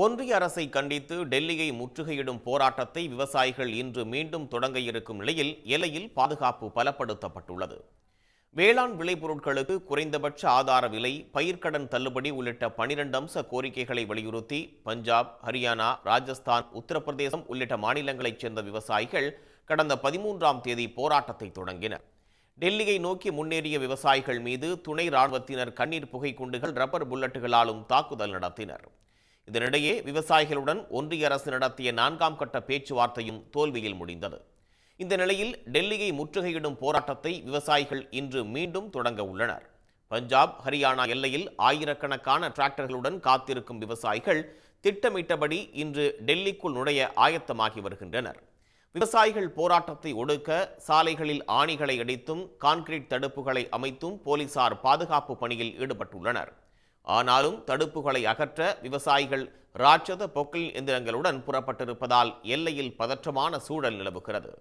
ஒன்றிய அரசை கண்டித்து டெல்லியை முற்றுகையிடும் போராட்டத்தை விவசாயிகள் இன்று மீண்டும் தொடங்க இருக்கும் நிலையில் எல்லையில் பாதுகாப்பு பலப்படுத்தப்பட்டுள்ளது. வேளாண் விளைபொருட்களுக்கு குறைந்தபட்ச ஆதார விலை பயிர்க்கடன் தள்ளுபடி உள்ளிட்ட பனிரெண்டு அம்ச கோரிக்கைகளை வலியுறுத்தி பஞ்சாப் ஹரியானா ராஜஸ்தான் உத்தரப்பிரதேசம் உள்ளிட்ட மாநிலங்களைச் சேர்ந்த விவசாயிகள் கடந்த பதிமூன்றாம் தேதி போராட்டத்தை தொடங்கினர். டெல்லியை நோக்கி முன்னேறிய விவசாயிகள் மீது துணை ராணுவத்தினர் கண்ணீர் புகை குண்டுகள் ரப்பர் புல்லட்டுகளாலும் தாக்குதல் நடத்தினர். இதனிடையே விவசாயிகளுடன் ஒன்றிய அரசு நடத்திய நான்காம் கட்ட பேச்சுவார்த்தையும் தோல்வியில் முடிந்தது. இந்த நிலையில் டெல்லியை முற்றுகையிடும் போராட்டத்தை விவசாயிகள் இன்று மீண்டும் தொடங்க உள்ளனர். பஞ்சாப் ஹரியானா எல்லையில் ஆயிரக்கணக்கான டிராக்டர்களுடன் காத்திருக்கும் விவசாயிகள் திட்டமிட்டபடி இன்று டெல்லிக்குள் நுழைய ஆயத்தமாகி வருகின்றனர். விவசாயிகள் போராட்டத்தை ஒடுக்க சாலைகளில் ஆணிகளை அடித்தும் கான்கிரீட் தடுப்புகளை அமைத்தும் போலீசார் பாதுகாப்பு பணியில் ஈடுபட்டுள்ளனர். ஆனாலும் தடுப்புகளை அகற்ற விவசாயிகள் ராட்சத பொக்கல் எந்திரங்களுடன் புறப்பட்டிருப்பதால் எல்லையில் பதற்றமான சூழல் நிலவுகிறது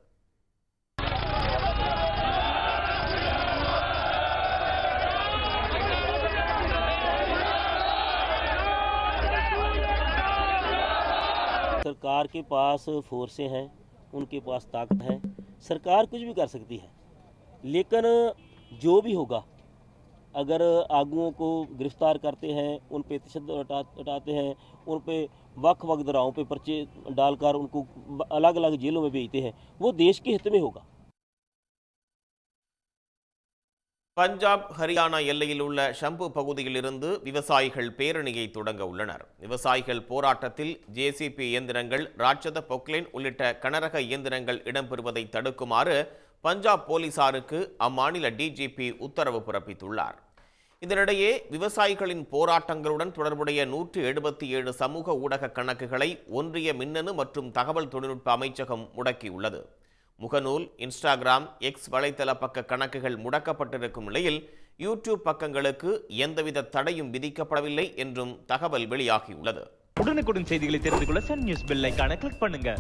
सरकार के पास फोर्सें हैं उनके पास ताकत है सरकार कुछ भी कर सकती है लेकिन जो भी होगा अगर आगुओं को गिरफ्तार करते हैं उन पे तशद हटा हटाते हैं उन पे वक्फ वक्त दराओं पे पर्चे डालकर उनको अलग अलग जेलों में भेजते हैं वो देश के हित में होगा பஞ்சாப் ஹரியானா எல்லையில் உள்ள ஷம்பு பகுதியிலிருந்து விவசாயிகள் பேரணியை தொடங்க உள்ளனர் விவசாயிகள் போராட்டத்தில் ஜேசிபி இயந்திரங்கள் ராட்சத பொக்லைன் உள்ளிட்ட கனரக இயந்திரங்கள் இடம்பெறுவதை தடுக்குமாறு பஞ்சாப் போலீசாருக்கு அம்மாநில டிஜிபி உத்தரவு பிறப்பித்துள்ளார். இதனிடையே விவசாயிகளின் போராட்டங்களுடன் தொடர்புடைய நூற்று எழுபத்தி ஏழு சமூக ஊடக கணக்குகளை ஒன்றிய மின்னணு மற்றும் தகவல் தொழில்நுட்ப அமைச்சகம் முடக்கியுள்ளது. முகநூல் இன்ஸ்டாகிராம் எக்ஸ் வலைத்தள பக்க கணக்குகள் முடக்கப்பட்டிருக்கும் நிலையில் யூடியூப் பக்கங்களுக்கு எந்தவித தடையும் விதிக்கப்படவில்லை என்றும் தகவல் வெளியாகியுள்ளது. உடனுக்குடன் செய்திகளை தெரிந்து கொள்ள சன் நியூஸ் பெல்லைக்கான கிளிக் பண்ணுங்க.